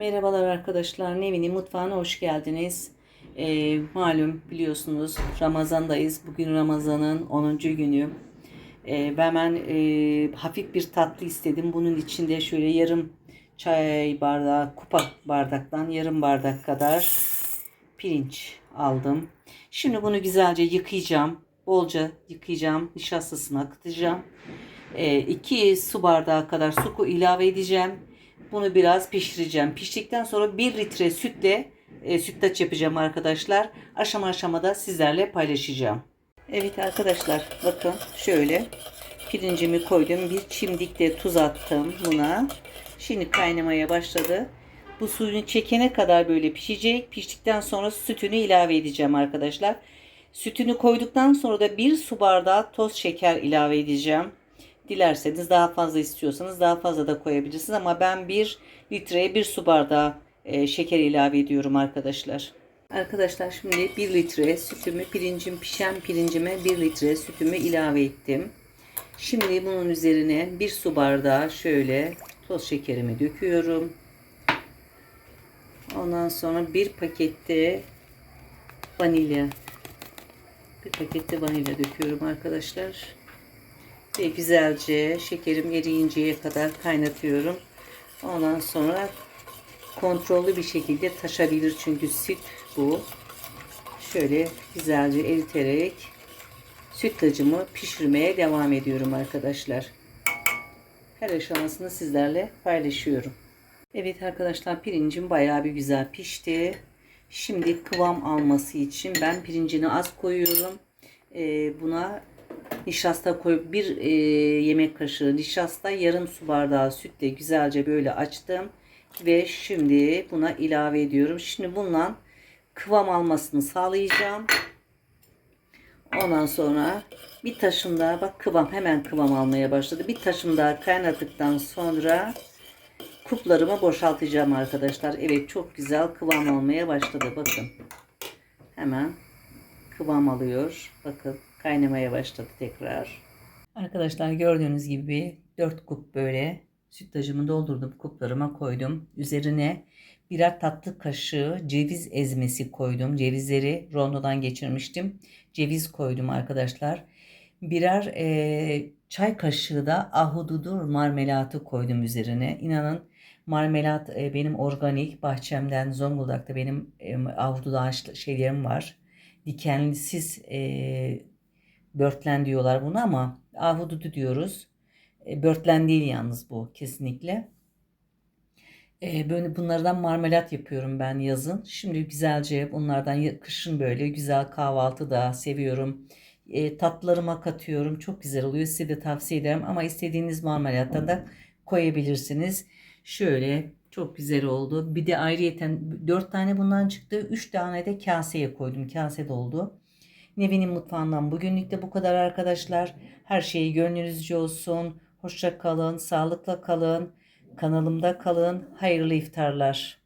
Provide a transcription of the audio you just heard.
Merhabalar arkadaşlar. Nevin'in mutfağına hoş geldiniz. Ee, malum biliyorsunuz Ramazan'dayız. Bugün Ramazan'ın 10. günü. Ee, ben e, hafif bir tatlı istedim. Bunun içinde şöyle yarım çay bardağı, kupa bardaktan yarım bardak kadar pirinç aldım. Şimdi bunu güzelce yıkayacağım. Bolca yıkayacağım. Nişastasını akıtacağım. 2 su bardağı kadar su ilave edeceğim. Bunu biraz pişireceğim. Piştikten sonra 1 litre sütle e, sütlaç yapacağım arkadaşlar. Aşama aşamada sizlerle paylaşacağım. Evet arkadaşlar bakın şöyle pirincimi koydum. Bir çimdik de tuz attım buna. Şimdi kaynamaya başladı. Bu suyunu çekene kadar böyle pişecek. Piştikten sonra sütünü ilave edeceğim arkadaşlar. Sütünü koyduktan sonra da bir su bardağı toz şeker ilave edeceğim. Dilerseniz daha fazla istiyorsanız daha fazla da koyabilirsiniz ama ben bir litreye bir su bardağı e, şeker ilave ediyorum arkadaşlar. Arkadaşlar şimdi 1 litre sütümü pirincim pişen pirincime 1 litre sütümü ilave ettim. Şimdi bunun üzerine bir su bardağı şöyle toz şekerimi döküyorum. Ondan sonra bir pakette vanilya bir pakette vanilya döküyorum arkadaşlar. Ve güzelce şekerim eriyinceye kadar kaynatıyorum. Ondan sonra kontrollü bir şekilde taşabilir çünkü süt bu. Şöyle güzelce eriterek sütlacımı pişirmeye devam ediyorum arkadaşlar. Her aşamasını sizlerle paylaşıyorum. Evet arkadaşlar pirincim bayağı bir güzel pişti. Şimdi kıvam alması için ben pirincini az koyuyorum. Ee, buna nişasta koyup bir e, yemek kaşığı nişasta yarım su bardağı sütle güzelce böyle açtım. Ve şimdi buna ilave ediyorum. Şimdi bundan kıvam almasını sağlayacağım. Ondan sonra bir taşım daha bak kıvam hemen kıvam almaya başladı. Bir taşım daha kaynattıktan sonra kuplarımı boşaltacağım arkadaşlar. Evet çok güzel kıvam almaya başladı. Bakın. Hemen kıvam alıyor. Bakın kaynamaya başladı tekrar. Arkadaşlar gördüğünüz gibi 4 kup böyle sütlacımı doldurdum. Kuplarıma koydum. Üzerine birer tatlı kaşığı ceviz ezmesi koydum. Cevizleri rondodan geçirmiştim. Ceviz koydum arkadaşlar. Birer e, çay kaşığı da ahududu marmelatı koydum üzerine. İnanın marmelat e, benim organik bahçemden Zonguldak'ta benim e, ahududu şeylerim var. Dikenlisiz e, börtlen diyorlar bunu ama ahududu diyoruz. E, börtlen değil yalnız bu kesinlikle. E, böyle bunlardan marmelat yapıyorum ben yazın. Şimdi güzelce bunlardan kışın böyle güzel kahvaltı da seviyorum. E, tatlarıma katıyorum. Çok güzel oluyor. Size de tavsiye ederim. Ama istediğiniz marmelattan da koyabilirsiniz. Şöyle çok güzel oldu. Bir de ayrıyeten 4 tane bundan çıktı. 3 tane de kaseye koydum. Kase doldu. Nevin'in mutfağından bugünlük de bu kadar arkadaşlar. Her şey gönlünüzce olsun. Hoşça kalın, sağlıkla kalın. Kanalımda kalın. Hayırlı iftarlar.